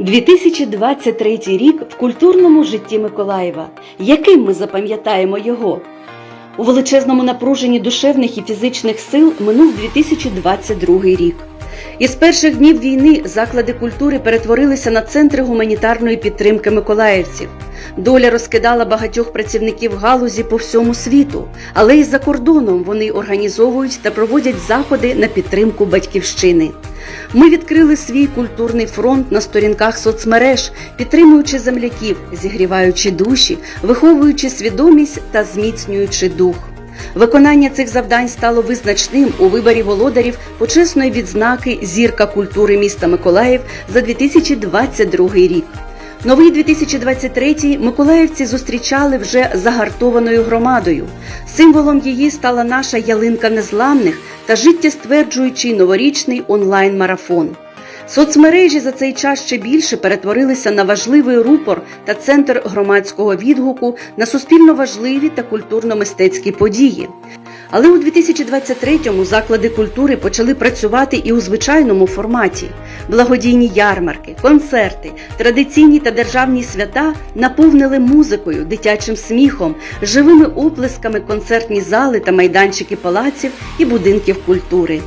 2023 рік в культурному житті Миколаєва. Яким ми запам'ятаємо його? У величезному напруженні душевних і фізичних сил минув 2022 рік. Із перших днів війни заклади культури перетворилися на центри гуманітарної підтримки миколаївців. Доля розкидала багатьох працівників галузі по всьому світу, але й за кордоном вони організовують та проводять заходи на підтримку батьківщини. Ми відкрили свій культурний фронт на сторінках соцмереж, підтримуючи земляків, зігріваючи душі, виховуючи свідомість та зміцнюючи дух. Виконання цих завдань стало визначним у виборі володарів почесної відзнаки Зірка культури міста Миколаїв за 2022 рік. Новий 2023 миколаївці зустрічали вже загартованою громадою. Символом її стала наша ялинка незламних та життєстверджуючий новорічний онлайн-марафон. Соцмережі за цей час ще більше перетворилися на важливий рупор та центр громадського відгуку на суспільно важливі та культурно-мистецькі події. Але у 2023-му заклади культури почали працювати і у звичайному форматі. Благодійні ярмарки, концерти, традиційні та державні свята наповнили музикою, дитячим сміхом, живими оплесками концертні зали та майданчики палаців і будинків культури.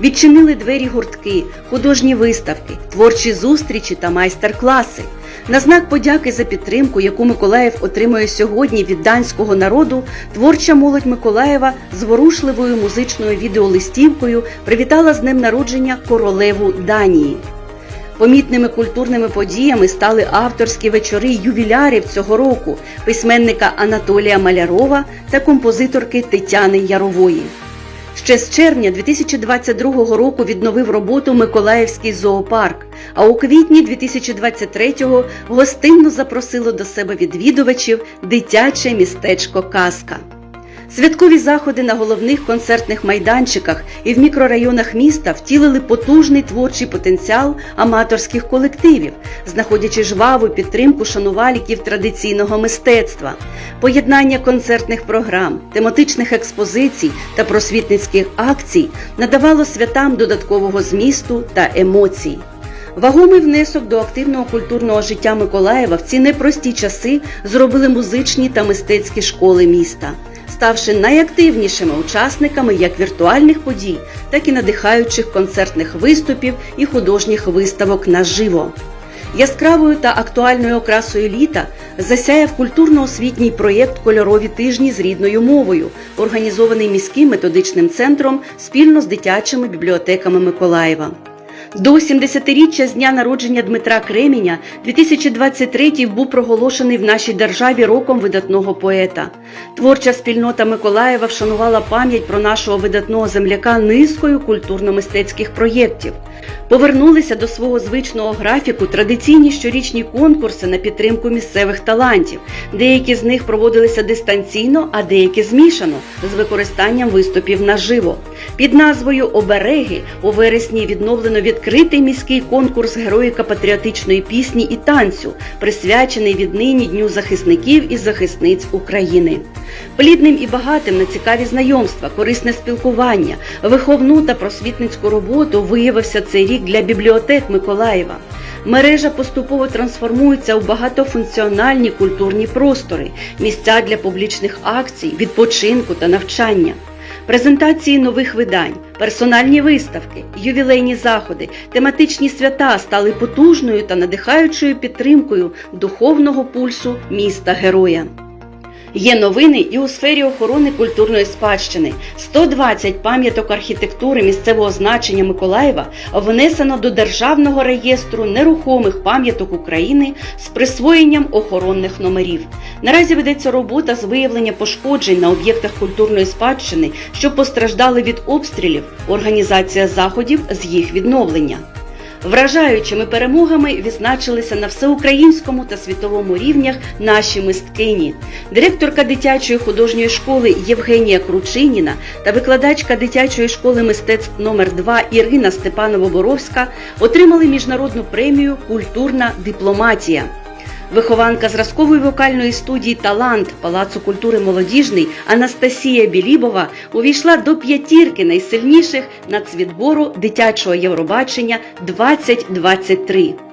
Відчинили двері гуртки, художні виставки, творчі зустрічі та майстер-класи. На знак подяки за підтримку, яку Миколаїв отримує сьогодні від данського народу, творча молодь Миколаєва з ворушливою музичною відеолистівкою привітала з днем народження королеву Данії. Помітними культурними подіями стали авторські вечори ювілярів цього року, письменника Анатолія Малярова та композиторки Тетяни Ярової. Ще з червня 2022 року відновив роботу Миколаївський зоопарк, а у квітні 2023-го гостинно запросило до себе відвідувачів дитяче містечко Казка. Святкові заходи на головних концертних майданчиках і в мікрорайонах міста втілили потужний творчий потенціал аматорських колективів, знаходячи жваву підтримку шанувальників традиційного мистецтва, поєднання концертних програм, тематичних експозицій та просвітницьких акцій надавало святам додаткового змісту та емоцій. Вагомий внесок до активного культурного життя Миколаєва в ці непрості часи зробили музичні та мистецькі школи міста, ставши найактивнішими учасниками як віртуальних подій, так і надихаючих концертних виступів і художніх виставок наживо. Яскравою та актуальною окрасою літа засяяв культурно-освітній проєкт Кольорові тижні з рідною мовою, організований міським методичним центром спільно з дитячими бібліотеками Миколаєва. До 70-річчя з дня народження Дмитра Креміня 2023 був проголошений в нашій державі роком видатного поета. Творча спільнота Миколаєва вшанувала пам'ять про нашого видатного земляка низкою культурно-мистецьких проєктів. Повернулися до свого звичного графіку традиційні щорічні конкурси на підтримку місцевих талантів. Деякі з них проводилися дистанційно, а деякі змішано з використанням виступів наживо. Під назвою Обереги у вересні відновлено відкритий міський конкурс героїка патріотичної пісні і танцю, присвячений віднині Дню захисників і захисниць України. Плідним і багатим на цікаві знайомства, корисне спілкування, виховну та просвітницьку роботу виявився цей рік для бібліотек Миколаєва. Мережа поступово трансформується у багатофункціональні культурні простори, місця для публічних акцій, відпочинку та навчання. Презентації нових видань, персональні виставки, ювілейні заходи, тематичні свята стали потужною та надихаючою підтримкою духовного пульсу міста героя. Є новини і у сфері охорони культурної спадщини. 120 пам'яток архітектури місцевого значення Миколаєва внесено до Державного реєстру нерухомих пам'яток України з присвоєнням охоронних номерів. Наразі ведеться робота з виявлення пошкоджень на об'єктах культурної спадщини, що постраждали від обстрілів, організація заходів з їх відновлення. Вражаючими перемогами відзначилися на всеукраїнському та світовому рівнях наші мисткині. Директорка дитячої художньої школи Євгенія Кручиніна та викладачка дитячої школи мистецтв номер 2 Ірина Степанова-Боровська отримали міжнародну премію Культурна дипломатія. Вихованка зразкової вокальної студії Талант Палацу культури молодіжний Анастасія Білібова увійшла до п'ятірки найсильніших нацвідбору дитячого Євробачення 2023.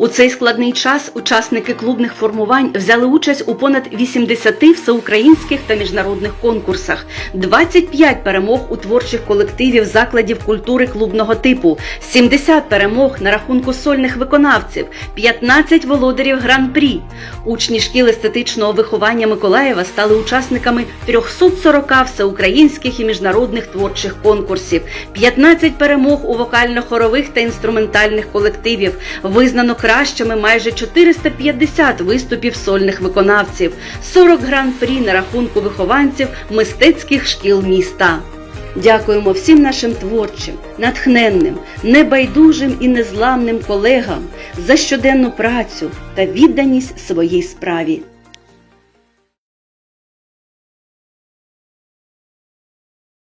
У цей складний час учасники клубних формувань взяли участь у понад 80 всеукраїнських та міжнародних конкурсах, 25 перемог у творчих колективів закладів культури клубного типу, 70 перемог на рахунку сольних виконавців, 15 володарів гран-прі. Учні шкіл естетичного виховання Миколаєва стали учасниками 340 всеукраїнських і міжнародних творчих конкурсів, 15 перемог у вокально-хорових та інструментальних колективів. Визнано кращими майже 450 виступів сольних виконавців, 40 гран-прі на рахунку вихованців мистецьких шкіл міста. Дякуємо всім нашим творчим, натхненним, небайдужим і незламним колегам за щоденну працю та відданість своїй справі.